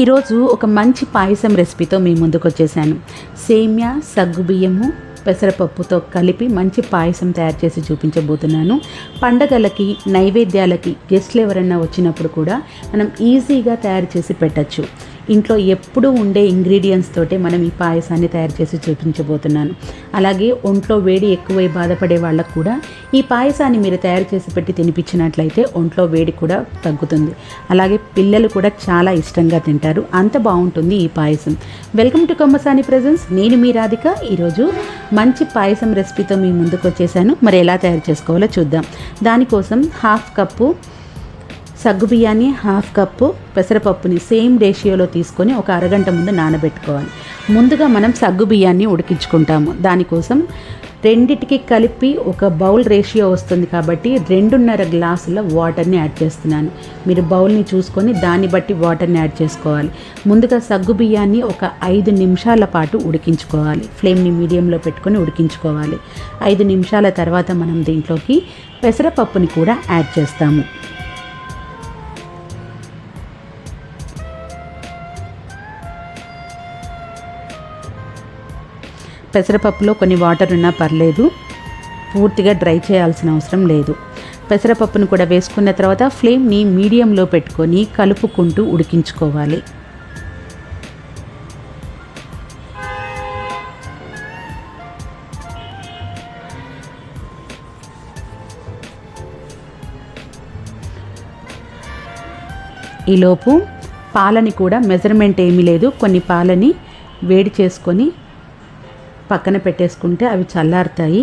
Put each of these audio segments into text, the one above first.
ఈరోజు ఒక మంచి పాయసం రెసిపీతో మీ ముందుకు వచ్చేసాను. సేమ్యా సగ్గుబియ్యము పెసరపప్పుతో కలిపి మంచి పాయసం తయారు చేసి చూపించబోతున్నాను. పండగలకి నైవేద్యాలకి గెస్ట్లు ఎవరైనా వచ్చినప్పుడు కూడా మనం ఈజీగా తయారు చేసి పెట్టచ్చు. ఇంట్లో ఎప్పుడూ ఉండే ఇంగ్రీడియంట్స్ తోటే మనం ఈ పాయసాన్ని తయారు చేసి చూపించబోతున్నాను. అలాగే ఒంట్లో వేడి ఎక్కువై బాధపడే వాళ్ళకు కూడా ఈ పాయసాన్ని మీరు తయారు చేసి పెట్టి తినిపించినట్లయితే ఒంట్లో వేడి కూడా తగ్గుతుంది. అలాగే పిల్లలు కూడా చాలా ఇష్టంగా తింటారు. అంత బాగుంటుంది ఈ పాయసం. వెల్కమ్ టు కొమ్మసాని ప్రజెన్స్ నేను మీ రాధిక. ఈరోజు మంచి పాయసం రెసిపీతో మీ ముందుకు వచ్చేసాను. మరి ఎలా తయారు చేసుకోవాలో చూద్దాం. దానికోసం హాఫ్ కప్పు సగ్గుబియ్యాన్ని హాఫ్ కప్పు పెసరపప్పుని సేమ్ రేషియోలో తీసుకొని ఒక అరగంట ముందు నానబెట్టుకోవాలి. ముందుగా మనం సగ్గుబియ్యాన్ని ఉడికించుకుంటాము. దానికోసం రెండిటికి కలిపి ఒక బౌల్ రేషియో వస్తుంది కాబట్టి రెండున్నర గ్లాసుల వాటర్ని యాడ్ చేస్తున్నాను. మీరు బౌల్ని చూసుకొని దాన్ని బట్టి వాటర్ని యాడ్ చేసుకోవాలి. ముందుగా సగ్గు బియ్యాన్ని ఒక ఐదు నిమిషాల పాటు ఉడికించుకోవాలి. ఫ్లేమ్ని మీడియంలో పెట్టుకొని ఉడికించుకోవాలి. ఐదు నిమిషాల తర్వాత మనం దీంట్లోకి పెసరపప్పుని కూడా యాడ్ చేస్తాము. పెసరపప్పులో కొన్ని వాటర్ ఉన్నా పర్లేదు. పూర్తిగా డ్రై చేయాల్సిన అవసరం లేదు. పెసరపప్పును కూడా వేసుకున్న తర్వాత ఫ్లేమ్ని మీడియంలో పెట్టుకొని కలుపుకుంటూ ఉడికించుకోవాలి. ఈలోపు పాలని కూడా మెజర్మెంట్ ఏమీ లేదు. కొన్ని పాలని వేడి చేసుకొని పక్కన పెట్టేసుకుంటే అవి చల్లారుతాయి.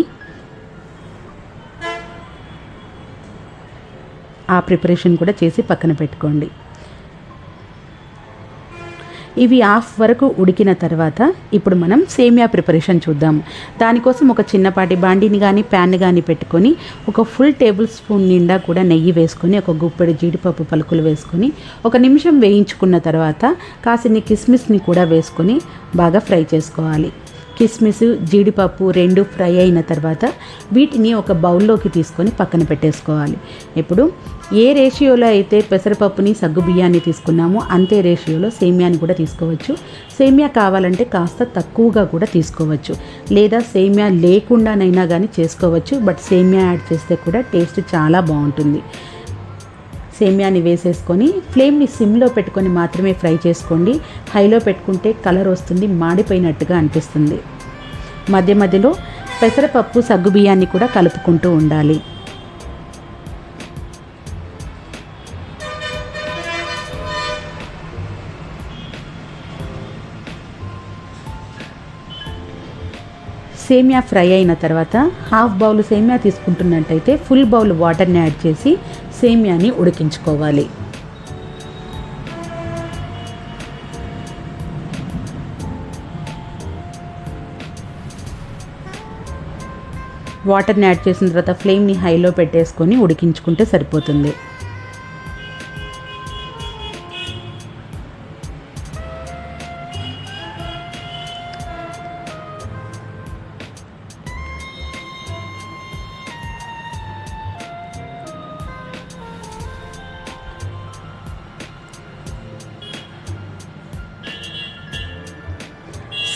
ఆ ప్రిపరేషన్ కూడా చేసి పక్కన పెట్టుకోండి. ఇవి హాఫ్ వరకు ఉడికిన తర్వాత ఇప్పుడు మనం సేమియా ప్రిపరేషన్ చూద్దాము దానికోసం ఒక చిన్నపాటి బాండిని కానీ ప్యాన్ కానీ పెట్టుకొని ఒక ఫుల్ టేబుల్ స్పూన్ నిండా కూడా నెయ్యి వేసుకొని ఒక గుప్పెడు జీడిపప్పు పలుకులు వేసుకొని ఒక నిమిషం వేయించుకున్న తర్వాత కాసిన్ని కిస్మిస్ని కూడా వేసుకొని బాగా ఫ్రై చేసుకోవాలి. కిస్మిస్ జీడిపప్పు రెండు ఫ్రై అయిన తర్వాత వీటిని ఒక బౌల్లోకి తీసుకొని పక్కన పెట్టేసుకోవాలి. ఇప్పుడు ఏ రేషియోలో అయితే పెసరపప్పుని సగ్గు బియ్యాన్ని తీసుకున్నామో అంతే రేషియోలో సేమియాని కూడా తీసుకోవచ్చు. సేమియా కావాలంటే కాస్త తక్కువగా కూడా తీసుకోవచ్చు. లేదా సేమియా లేకుండానైనా కానీ చేసుకోవచ్చు. బట్ సేమియా యాడ్ చేస్తే కూడా టేస్ట్ చాలా బాగుంటుంది. సేమియాని వేసేసుకొని ఫ్లేమ్ని సిమ్లో పెట్టుకొని మాత్రమే ఫ్రై చేసుకోండి. హైలో పెట్టుకుంటే కలర్ వస్తుంది మాడిపోయినట్టుగా అనిపిస్తుంది. మధ్య మధ్యలో పెసరపప్పు సగ్గుబియ్యాన్ని కూడా కలుపుకుంటూ ఉండాలి. సేమియా ఫ్రై అయిన తర్వాత హాఫ్ బౌల్ సేమియా తీసుకుంటున్నట్టయితే ఫుల్ బౌల్ వాటర్ని యాడ్ చేసి సేమియాని ఉడికించుకోవాలి. వాటర్ని యాడ్ చేసిన తర్వాత ఫ్లేమ్ని హైలో పెట్టేసుకొని ఉడికించుకుంటే సరిపోతుంది.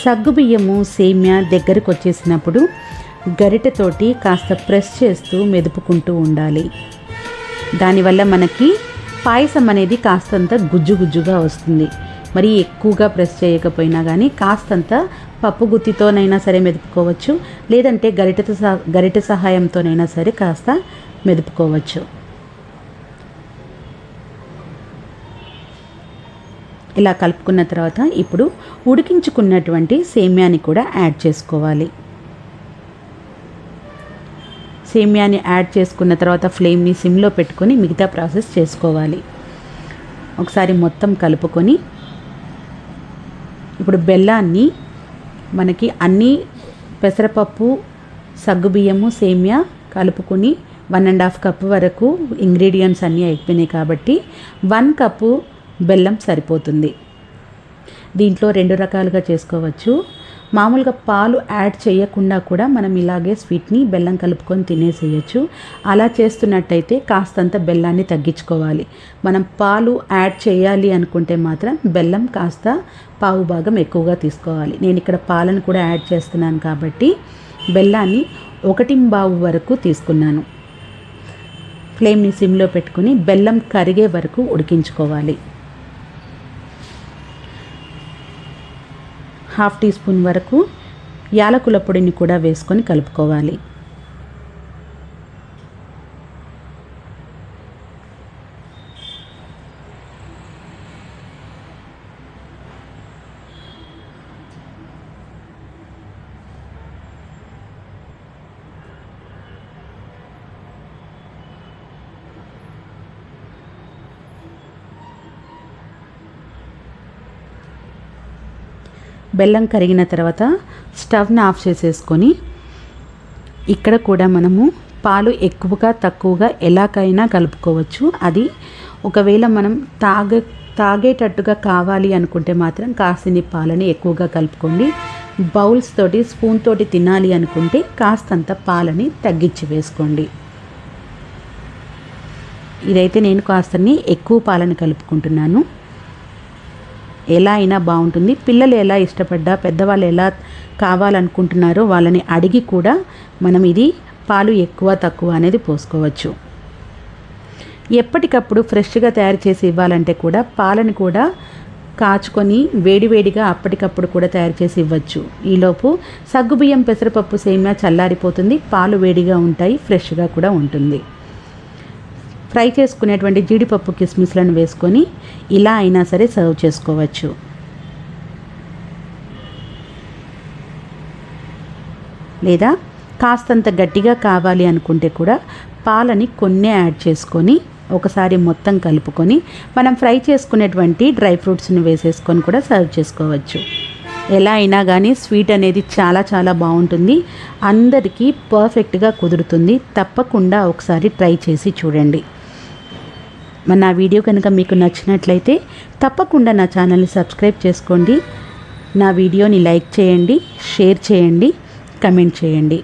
సగ్గుబియ్యము సేమ్యా దగ్గరకు వచ్చేసినప్పుడు గరిటెతోటి కాస్త ప్రెస్ చేస్తూ మెదుపుకుంటూ ఉండాలి. దానివల్ల మనకి పాయసం అనేది కాస్తంత గుజ్జు గుజ్జుగా వస్తుంది. మరి ఎక్కువగా ప్రెస్ చేయకపోయినా కానీ కాస్తంత పప్పు గుత్తితోనైనా సరే మెదుపుకోవచ్చు. లేదంటే గరిటెతో సహా గరిటె సహాయంతోనైనా సరే కాస్త మెదుపుకోవచ్చు. ఇలా కలుపుకున్న తర్వాత ఇప్పుడు ఉడికించుకున్నటువంటి సేమ్యాని కూడా యాడ్ చేసుకోవాలి. సేమ్యాని యాడ్ చేసుకున్న తర్వాత ఫ్లేమ్ని సిమ్లో పెట్టుకొని మిగతా ప్రాసెస్ చేసుకోవాలి. ఒకసారి మొత్తం కలుపుకొని ఇప్పుడు బెల్లాన్ని మనకి అన్ని పెసరపప్పు సగ్గుబియ్యము సేమ్యా కలుపుకొని వన్ అండ్ హాఫ్ కప్ వరకు ఇంగ్రీడియంట్స్ అన్నీ అయిపోయినాయి కాబట్టి వన్ కప్పు బెల్లం సరిపోతుంది. దీంట్లో రెండు రకాలుగా చేసుకోవచ్చు. మామూలుగా పాలు యాడ్ చేయకుండా కూడా మనం ఇలాగే స్వీట్ని బెల్లం కలుపుకొని తినేసేయచ్చు. అలా చేస్తున్నట్టయితే కాస్తంత బెల్లాన్ని తగ్గించుకోవాలి. మనం పాలు యాడ్ చేయాలి అనుకుంటే మాత్రం బెల్లం కాస్త పావు భాగం ఎక్కువగా తీసుకోవాలి. నేను ఇక్కడ పాలను కూడా యాడ్ చేస్తున్నాను కాబట్టి బెల్లాన్ని ఒకటి బావు వరకు తీసుకున్నాను. ఫ్లేమ్ని సిమ్లో పెట్టుకుని బెల్లం కరిగే వరకు ఉడికించుకోవాలి. హాఫ్ టీ స్పూన్ వరకు యాలకుల పొడిని కూడా వేసుకొని కలుపుకోవాలి. బెల్లం కరిగిన తర్వాత స్టవ్ని ఆఫ్ చేసేసుకొని ఇక్కడ కూడా మనము పాలు ఎక్కువగా తక్కువగా ఎలాగైనా కలుపుకోవచ్చు. అది ఒకవేళ మనం తాగ తాగేటట్టుగా కావాలి అనుకుంటే మాత్రం కాసిని పాలని ఎక్కువగా కలుపుకోండి. బౌల్స్ తోటి స్పూన్ తోటి తినాలి అనుకుంటే కాస్తంత పాలని తగ్గించి వేసుకోండి. ఇదైతే నేను కాస్తని ఎక్కువ పాలను కలుపుకుంటున్నాను. ఎలా అయినా బాగుంటుంది. పిల్లలు ఎలా ఇష్టపడ్డా పెద్దవాళ్ళు ఎలా కావాలనుకుంటున్నారో వాళ్ళని అడిగి కూడా మనం ఇది పాలు ఎక్కువ తక్కువ అనేది పోసుకోవచ్చు. ఎప్పటికప్పుడు ఫ్రెష్గా తయారు చేసి ఇవ్వాలంటే కూడా పాలను కూడా కాచుకొని వేడివేడిగా అప్పటికప్పుడు కూడా తయారు చేసి ఇవ్వచ్చు. ఈలోపు సగ్గుబియ్యం పెసరపప్పు సేమియా చల్లారిపోతుంది. పాలు వేడిగా ఉంటాయి ఫ్రెష్గా కూడా ఉంటుంది. ఫ్రై చేసుకునేటువంటి జీడిపప్పు కిస్మిస్లను వేసుకొని ఇలా అయినా సరే సర్వ్ చేసుకోవచ్చు. లేదా కాస్తంత గట్టిగా కావాలి అనుకుంటే కూడా పాలని కొన్ని యాడ్ చేసుకొని ఒకసారి మొత్తం కలుపుకొని మనం ఫ్రై చేసుకునేటువంటి డ్రై ఫ్రూట్స్ని వేసేసుకొని కూడా సర్వ్ చేసుకోవచ్చు. ఎలా అయినా కానీ స్వీట్ అనేది చాలా చాలా బాగుంటుంది. అందరికీ పర్ఫెక్ట్గా కుదురుతుంది. తప్పకుండా ఒకసారి ట్రై చేసి చూడండి. మరి నా వీడియో కనుక మీకు నచ్చినట్లయితే తప్పకుండా నా ఛానల్ని సబ్స్క్రైబ్ చేసుకోండి. నా వీడియోని లైక్ చేయండి షేర్ చేయండి కమెంట్ చేయండి.